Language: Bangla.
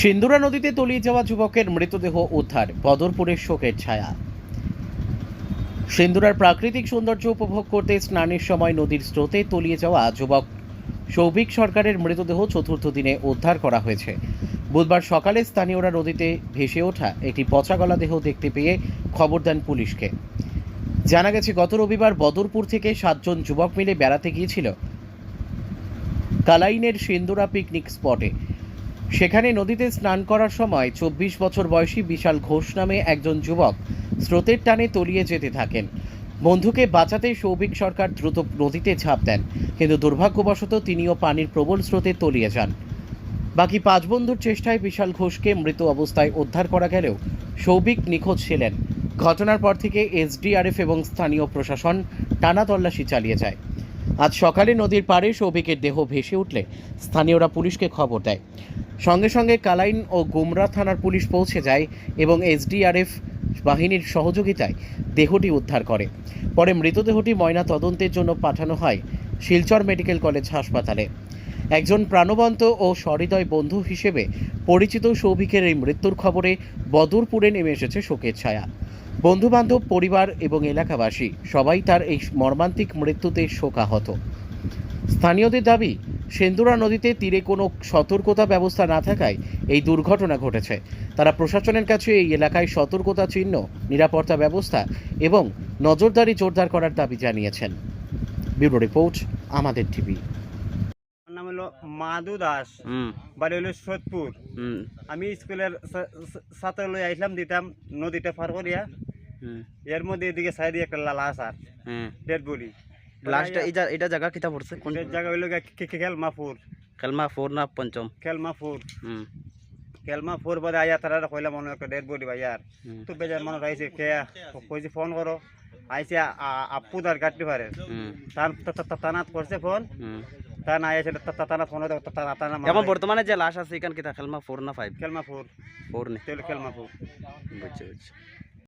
সিন্দুরা নদীতে তলিয়ে যাওয়া যুবকের মৃতদেহ উদ্ধার, বদরপুরের শোকের ছায়া। সিন্দুরার প্রাকৃতিক সৌন্দর্য উপভোগ করতে স্নানের সময় নদীর স্রোতে তলিয়ে যাওয়া যুবক, সৌভিক সরকারের মৃতদেহ চতুর্থ দিনে উদ্ধার করা হয়েছে। বুধবার সকালে স্থানীয়রা নদীতে ভেসে ওঠা একটি পচাগলা দেহ দেখতে পেয়ে খবর দেন পুলিশকে। জানা গেছে, গত রবিবার বদরপুর থেকে সাতজন যুবক মিলে বেড়াতে গিয়েছিল কালাইনের সিন্দুরা পিকনিক স্পটে। সেখানে নদীতে স্নান করার সময় চব্বিশ বছর বয়সী বিশাল ঘোষ নামে একজন যুবক স্রোতের টানে তলিয়ে যেতে থাকেন। বন্ধুকে বাঁচাতে সৌভিক সরকার দ্রুত নদীতে ঝাঁপ দেন, কিন্তু দুর্ভাগ্যবশত তিনিও পানির প্রবল স্রোতে তলিয়ে যান। বাকি পাঁচ বন্ধুর চেষ্টায় বিশাল ঘোষকে মৃত অবস্থায় উদ্ধার করা গেলেও সৌভিক নিখোঁজ ছিলেন। ঘটনার পর থেকে এসডিআরএফ এবং স্থানীয় প্রশাসন টানা তল্লাশি চালিয়ে যায়। আজ সকালে নদীর পাড়ে সৌভিকের দেহ ভেসে উঠলে স্থানীয়রা পুলিশকে খবর দেয়। সঙ্গে সঙ্গে কালাইন ও গুমরা থানার পুলিশ পৌঁছে যায় এবং এসডিআরএফ বাহিনীর সহযোগিতায় দেহটি উদ্ধার করে। পরে মৃতদেহটি ময়না তদন্তের জন্য পাঠানো হয় শিলচর মেডিকেল কলেজ হাসপাতালে। একজন প্রাণবন্ত ও সহৃদয় বন্ধু হিসেবে পরিচিত সৌভিকের এই মৃত্যুর খবরে বদরপুরে নেমে এসেছে শোকের ছায়া। বন্ধুবান্ধব, পরিবার এবং এলাকাবাসী সবাই তার এই মর্মান্তিক মৃত্যুতে শোকাহত। স্থানীয়দের দাবি, সেন্দুরা নদীতে তীরে কোনো সতর্কতা ব্যবস্থা না থাকায় এই দুর্ঘটনা ঘটেছে। তারা প্রশাসনের কাছে এই এলাকায় সতর্কতা চিহ্ন, নিরাপত্তা ব্যবস্থা এবং নজরদারি জোরদার করার দাবি জানিয়েছেন। ব্যুরো রিপোর্ট, আমাদের টিভি। নাম হলো মাধু দাস। হুম। বাড়ি হলো সোদপুর। হুম। আমি স্কুলের ছাত্র লই আইলাম দিতাম নদীটা পার করিয়া। হুম। এর মধ্যে এদিকে সাইডে একটা লাল আসার হ্যাঁ। Dead body. লাস্ট এটা এটা জায়গা কিতা পড়ছে? কোন জায়গা হইল কে- খেলমাপুর। না পঞ্চম? খেলমাপুর। হুম। খেলমাপুর বাদে আয়া তারা কইলাম মনে একটা ডেড বডি ভাইয়ার হুম। তো বেজার মনে আইছে কে কইছে ফোন করো। আইসে আপু তার গাড়ি পারে। হুম। তান তানাত করছে ফোন। তা না ফোন তানা এখন বর্তমানে যে লাশ আছে এখান কিতা খেলমা ফোর না ফাইভ খেলমা ফোর নে? তেল ফোর বুঝছি বুঝছি।